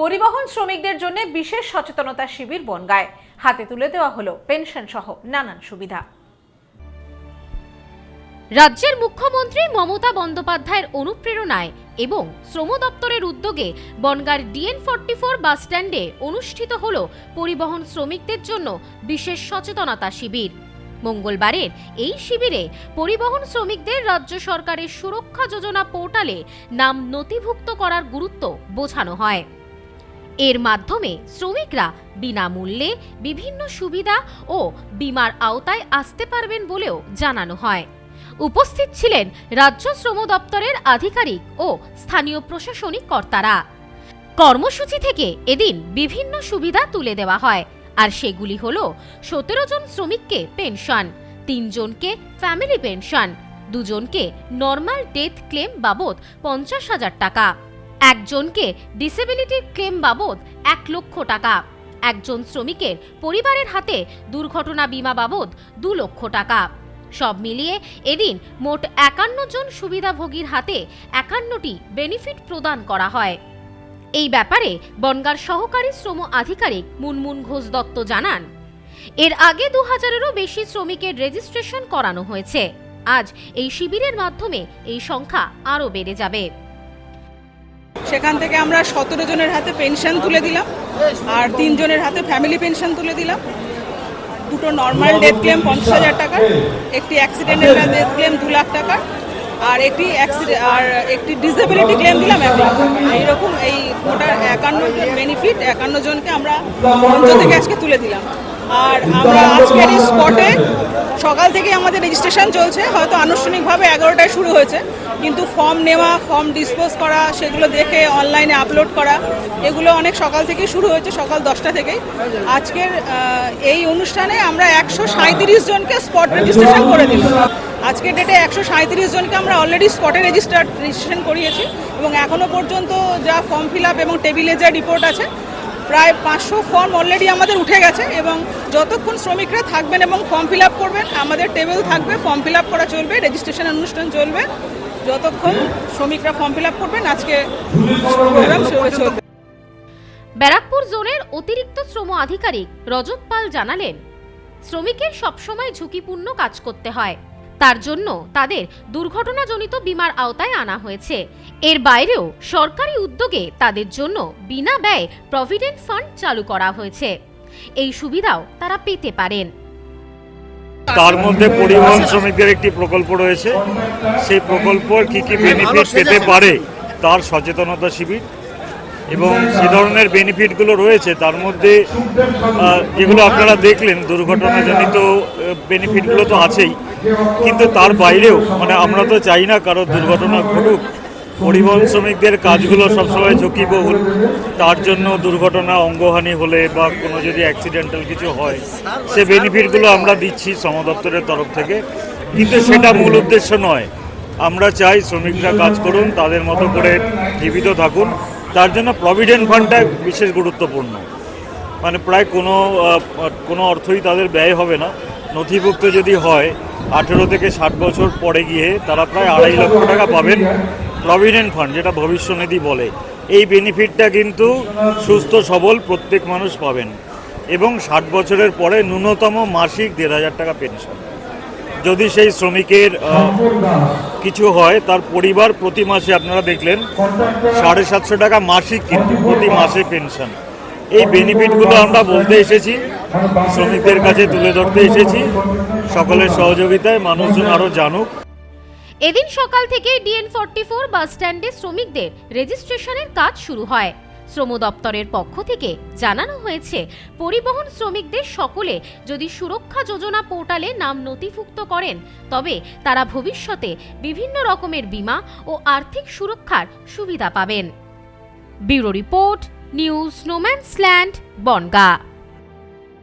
পরিবহন শ্রমিকদের জন্য বিশেষ সচেতনতা শিবির বনগায়। হাতে তুলে দেওয়া হলো পেনশন সহ নানান সুবিধা। রাজ্যের মুখ্যমন্ত্রী মমতা বন্দ্যোপাধ্যায়ের অনুপ্রেরণায় এবং শ্রম দপ্তরের উদ্যোগে বনগাঁর ডিএন ফর্টি ফোর বাস স্ট্যান্ডে অনুষ্ঠিত হল পরিবহন শ্রমিকদের জন্য বিশেষ সচেতনতা শিবির। মঙ্গলবারের এই শিবিরে পরিবহন শ্রমিকদের রাজ্য সরকারের সুরক্ষা যোজনা পোর্টালে নাম নথিভুক্ত করার গুরুত্ব বোঝানো হয়। এর মাধ্যমে শ্রমিকরা বিনামূল্যে বিভিন্ন সুবিধা ও বিমার আওতায় আসতে পারবেন বলেও জানানো হয়। উপস্থিত ছিলেন রাজ্য শ্রম দপ্তরের আধিকারিক ও স্থানীয় প্রশাসনিক কর্তারা। কর্মসূচি থেকে এদিন বিভিন্ন সুবিধা তুলে দেওয়া হয়, আর সেগুলি হল সতেরো জন শ্রমিককে পেনশন তিনজনকে ফ্যামিলি পেনশন, দুজনকে নর্মাল ডেথ ক্লেম বাবদ পঞ্চাশ হাজার টাকা। একজনকে ডিসেবিলিটির ক্লেম বাবদ এক লক্ষ টাকা। একজন শ্রমিকের পরিবারের হাতে দুর্ঘটনা বিমা বাবদ দু লক্ষ টাকা। সব মিলিয়ে এদিন মোট একান্ন জন সুবিধাভোগীর হাতে একান্নটি বেনিফিট প্রদান করা হয়। এই ব্যাপারে বনগার সহকারী শ্রম আধিকারিক মুনমুন ঘোষ দত্ত জানান, এর আগে দু হাজারেরও বেশি শ্রমিকের রেজিস্ট্রেশন করানো হয়েছে। আজ এই শিবিরের মাধ্যমে এই সংখ্যা আরও বেড়ে যাবে। সেখান থেকে আমরা সতেরো জনের হাতে পেনশন তুলে দিলাম আর তিনজনের হাতে ফ্যামিলি পেনশন তুলে দিলাম দুটো নর্মাল ডেথ ক্লেম পঞ্চাশ হাজার টাকা, একটি অ্যাক্সিডেন্টাল ডেথ ক্লেম দু লাখ টাকা, আর একটি আর একটি ডিসেবিলিটি ক্লেম দিলাম এক। এইরকম এই গোটা একান্ন বেনিফিট একান্ন জনকে আমরা মঞ্চ থেকে আজকে তুলে দিলাম আর আমরা আজকের এই স্পটে সকাল থেকে আমাদের রেজিস্ট্রেশন চলছে। হয়তো আনুষ্ঠানিকভাবে এগারোটায় শুরু হয়েছে। কিন্তু ফর্ম নেওয়া ফর্ম ডিসপোজ করা, সেগুলো দেখে অনলাইনে আপলোড করা, এগুলো অনেক সকাল থেকে শুরু হয়েছে, সকাল দশটা থেকেই। আজকের এই অনুষ্ঠানে আমরা একশো সাঁত্রিশ জনকে স্পট রেজিস্ট্রেশন করে দিলাম। আজকের ডেটে একশো সাঁত্রিশ জনকে আমরা অলরেডি স্পটে রেজিস্টার রেজিস্ট্রেশন করিয়েছি। এবং এখনও পর্যন্ত যা ফর্ম ফিল আপ এবং টেবিলে যা রিপোর্ট আছে প্রায় পাঁচশো ফর্ম অলরেডি আমাদের উঠে গেছে এবং যতক্ষণ শ্রমিকরা থাকবেন এবং ফর্ম ফিল করবেন, আমাদের টেবিল থাকবে ফর্ম ফিল করা চলবে রেজিস্ট্রেশন অনুষ্ঠান চলবে। যতক্ষণ শ্রমিকরা ফর্ম ফিল করবেন, আজকে চলবে। ব্যারাকপুর জোনের অতিরিক্ত শ্রম আধিকারিক রজত পাল জানালেন, শ্রমিকের সবসময় ঝুঁকিপূর্ণ কাজ করতে হয়। তার জন্য তাদের দুর্ঘটনাজনিত বিমার আওতায় আনা হয়েছে। এর বাইরেও সরকারি উদ্যোগে তাদের জন্য বিনা ব্যয় প্রভিডেন্ট ফান্ড চালু করা হয়েছে। এই সুবিধাও তারা পেতে পারেন। তার মধ্যে পরিবহন শ্রমিকদের একটি প্রকল্প রয়েছে। সেই প্রকল্পর কি কি বেনিফিট পেতে পারে তার সচেতনতা শিবির এবং যে ধরনের বেনিফিটগুলো রয়েছে, তার মধ্যে যেগুলো আপনারা দেখলেন, দুর্ঘটনাজনিত বেনিফিটগুলো তো আছেই। কিন্তু তার বাইরেও মানে আমরা তো চাই না কারও দুর্ঘটনা ঘটুক। পরিবহন শ্রমিকদের কাজগুলো সবসময় ঝুঁকিবহুল। তার জন্য দুর্ঘটনা অঙ্গহানি হলে বা কোনো যদি অ্যাক্সিডেন্টাল কিছু হয়, সে বেনিফিটগুলো আমরা দিচ্ছি শ্রম দপ্তরের তরফ থেকে। কিন্তু সেটা মূল উদ্দেশ্য নয়। আমরা চাই শ্রমিকরা কাজ করুন, তাদের মতো করে জীবিত থাকুন। তার জন্য প্রভিডেন্ট ফান্ডটা বিশেষ গুরুত্বপূর্ণ। মানে প্রায় কোনো কোনো অর্থই তাদের ব্যয় হবে না। নথিভুক্ত যদি হয়, আঠেরো থেকে ষাট বছর পরে গিয়ে তারা প্রায় আড়াই লক্ষ টাকা পাবেন প্রভিডেন্ট ফান্ড যেটা ভবিষ্যনিধি বলে। এই বেনিফিটটা কিন্তু সুস্থ, সবল প্রত্যেক মানুষ পাবেন। এবং ষাট বছরের পরে ন্যূনতম মাসিক দেড় হাজার টাকা পেনশন যদি সেই শ্রমিকের কিছু হয় তার পরিবার প্রতি মাসে আপনারা দেখলেন সাড়ে সাতশো টাকা মাসিক কিন্তু প্রতি মাসে পেনশন। এই বেনিফিটগুলো আমরা বলতে এসেছি শ্রমিকদের কাছে তুলে ধরতে এসেছি সকলের সহযোগিতায় মানুষজন আরও জানুক। এদিন সকাল থেকে ডিএন ফর্টি ফোর বাস স্ট্যান্ডে শ্রমিকদের রেজিস্ট্রেশনের কাজ শুরু হয়। শ্রম দপ্তরের পক্ষ থেকে জানানো হয়েছে, পরিবহন শ্রমিকদের সকলে যদি সুরক্ষা যোজনা পোর্টালে নাম নথিভুক্ত করেন, তবে তারা ভবিষ্যতে বিভিন্ন রকমের বিমা ও আর্থিক সুরক্ষার সুবিধা পাবেন। ব্যুরো রিপোর্ট, নিউজ স্নোম্যান্সল্যান্ড বনগা।